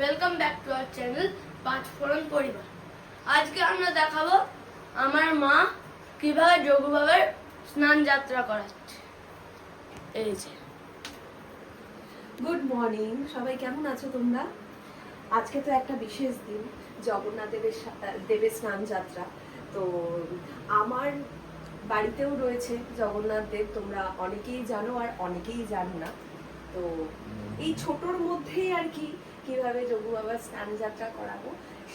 Welcome back to our channel Panchphoron পরিবার আজকে আমরা দেখাবো আমার মা কীভাবে যোগুবাবার স্নান যাত্রা করাচ্ছে। এই যে। গুড মর্নিং সবাই কেমন আছো তোমরা? আজকে তো একটা বিশেষ দিন, জগন্নাথ দেবের দেবের স্নান যাত্রা। তো আমার বাড়িতেও রয়েছে জগন্নাথ দেব, তোমরা অনেকেই জানো আর অনেকেই জানো না। তো এই ছোটর মধ্যেই আর কি কীভাবে যোগু বাবার স্নান যাত্রা করাবো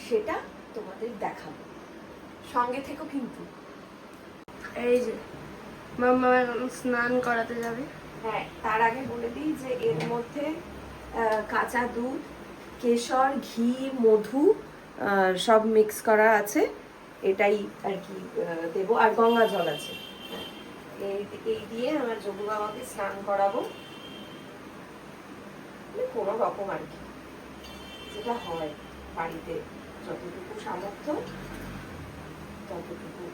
সেটা তোমাদের দেখাবো। সঙ্গে থেকো কিন্তু। এই যে মাম্মা স্নান করাতে যাবে। হ্যাঁ তার আগে বলে দিই যে এর মধ্যে কাঁচা দুধ কেশর ঘি মধু সব মিক্স করা আছে। এটাই আর কি দেবো। আর গঙ্গা জল আছে। এই এই দিয়ে আমার যোগু বাবাকে স্নান করাবো। মানে কোনো রকম আর কি। যেটা হয় বাড়িতে যতটুকু সামর্থ্য, ততটুকু।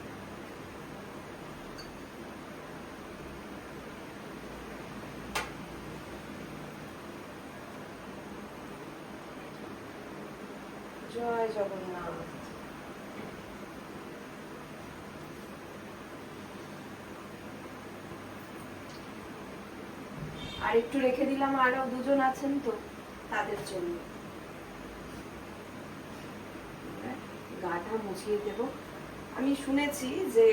জয় জগন্নাথ। আর একটু রেখে দিলাম আরও দুজন আছেন তো তাদের জন্য। গাটা মুছিয়ে দেব। আমি শুনেছি যে,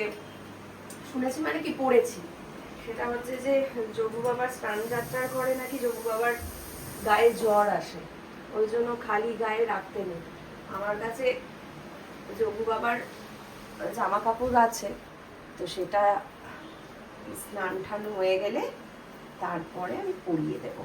শুনেছি মানে কি পড়েছি। সেটা হচ্ছে যে যোগু বাবার স্নান যাত্রার পরে নাকি যোগু বাবার গায়ে জ্বর আসে। ওই জন্য খালি গায়ে রাখতে নেই। আমার কাছে যোগু বাবার জামা কাপড় আছে, তো সেটা স্নান টান হয়ে গেলে তারপরে আমি পরিয়ে দেব।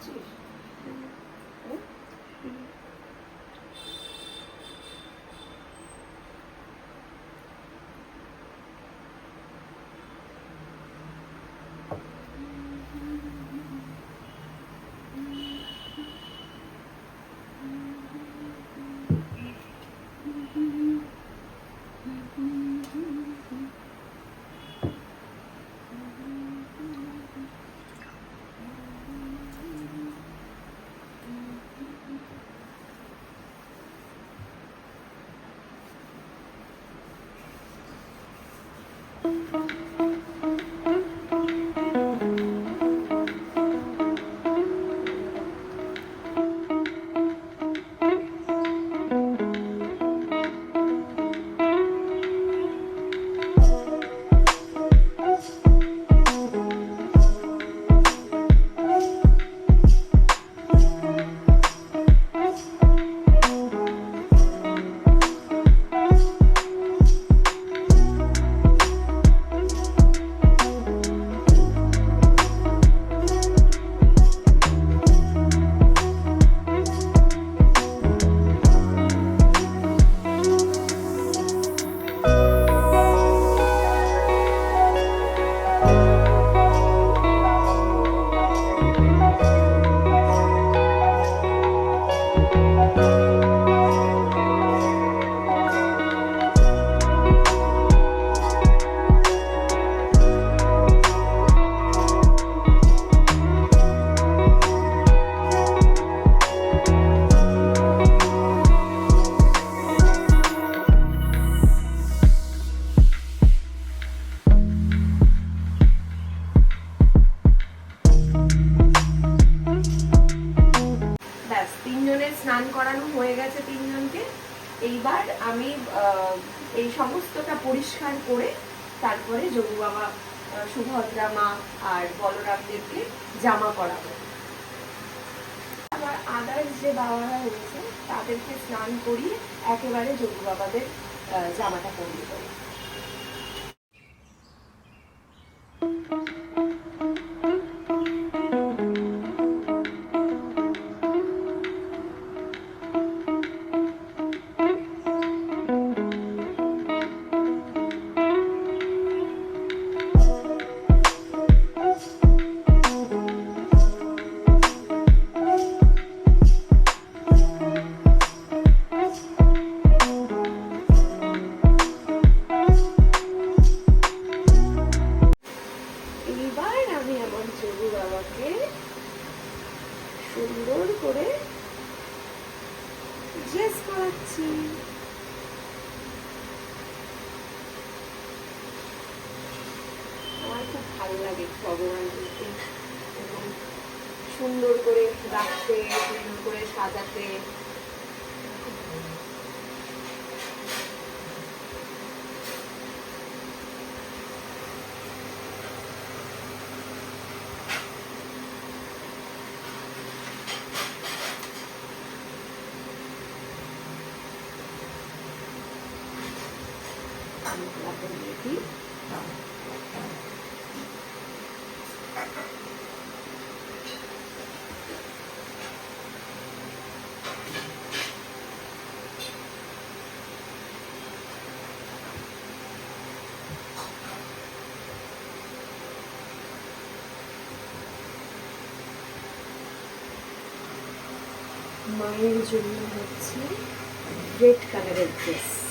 বুঝছিস? স্নান করানো হয়ে গেছে তিনজনকে। এইবার আমি এই সমস্তটা পরিষ্কার করে তারপরে যোগু বাবা সুভদ্রা মা আর বলরামদেরকে জামা পরাবো। আবার আদার্স যে বাবারা রয়েছে, তাদেরকে স্নান করিয়ে একেবারে যোগু বাবাদের জামাটা পরিয়ে দেবো। সুন্দর করে ড্রেস করাচ্ছি। আমার খুব ভালো লাগে ভগবানকে এবং সুন্দর করে রাখতে, সুন্দর করে সাজাতে খুব ভালো লাগে। আমি গোলাপের মেথি মায়ের জন্য হচ্ছে রেড কালারের ড্রেস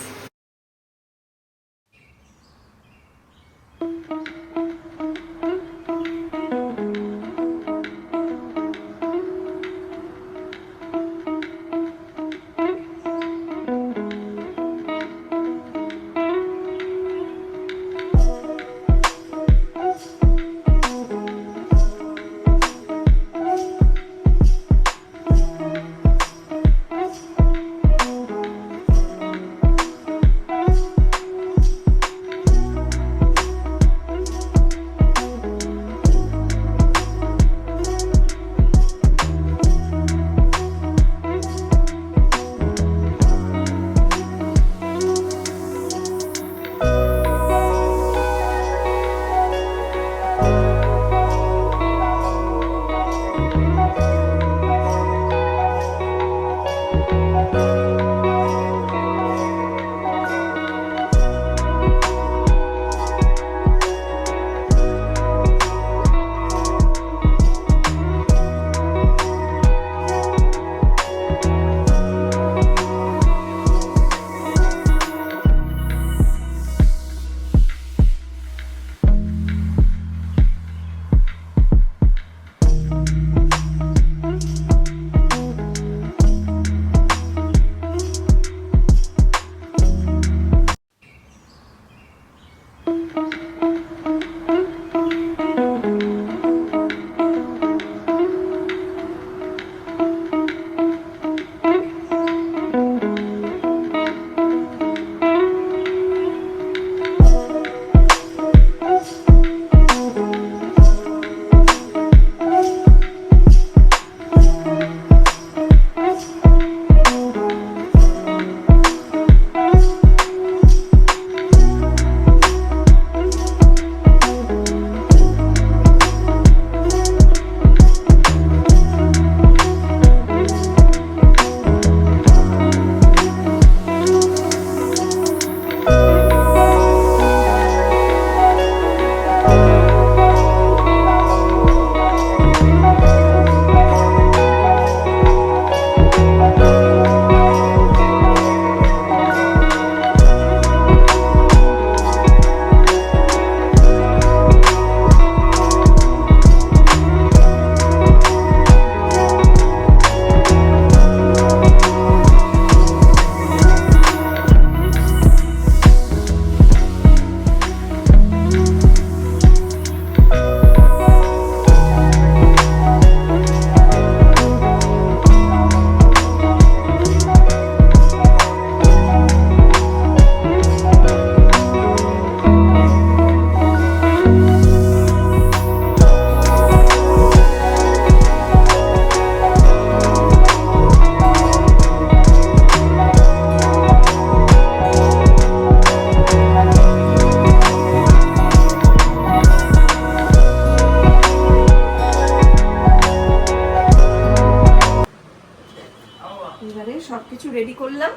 সবকিছু রেডি করলাম।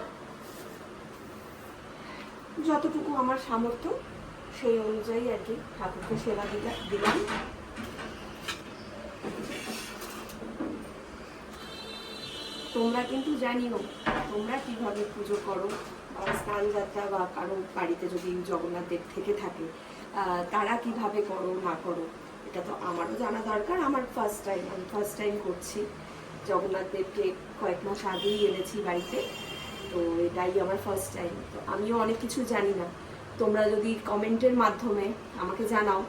যতটুকু আমার সামর্থ্য, সেই অনুযায়ী আর কি ঠাকুরকে সেবা দিলা- দিলাম। তোমরা কিন্তু জানিও, তোমরা কীভাবে পুজো করো বা স্নান যাত্রা বা কারও বাড়িতে যদি জগন্নাথ দেব থেকে থাকে তারা কীভাবে করো, না করো, এটা তো আমারও জানা দরকার। আমার ফার্স্ট টাইম আমি ফার্স্ট টাইম করছি। জগন্নাথ দেবকে কয়েক মাস আগেই এনেছি বাড়িতে। তো এটাই আমার ফার্স্ট টাইম তো আমিও অনেক কিছু জানি না। তোমরা যদি কমেন্টের মাধ্যমে আমাকে জানাও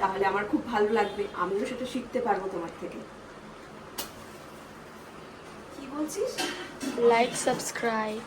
তাহলে আমার খুব ভালো লাগবে। আমিও সেটা শিখতে পারব তোমার থেকে। কি বলছিস? Like subscribe